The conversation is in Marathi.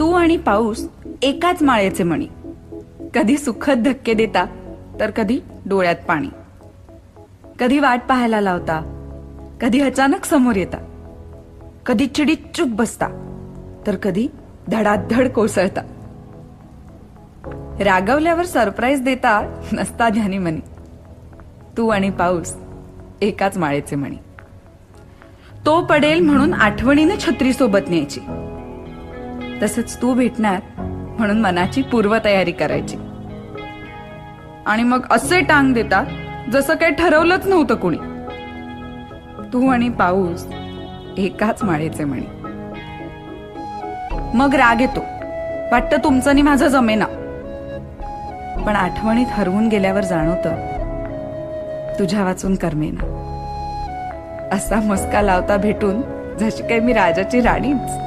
तू आणि पाऊस एकाच माळेचे मणी कधी सुखद धक्के देता तर कधी डोळ्यात पाणी. कधी वाट पाहायला लावता कधी अचानक समोर येता. कधी चिडीत चूप बसता तर कधी धडाधड कोसळता. रागवल्यावर सरप्राईज देता नसता ध्यानी मनी तू आणि पाऊस एकाच माळेचे म्हणी. तो पडेल म्हणून आठवणीने छत्री सोबत न्यायची. तसंच तू भेटणार म्हणून मनाची पूर्वतयारी करायची. आणि मग असे टांग देता जसं काही ठरवलंच नव्हतं कुणी. तू आणि पाऊस एकाच माळेचे म्हणे. मग राग येतो. वाटतं तुमचं आणि माझं जमेना. पण आठवणीत हरवून गेल्यावर जाणवतं तुझ्या वाचून करमेना. असा मस्का लावता भेटून जशी काही मी राजाची राणीच.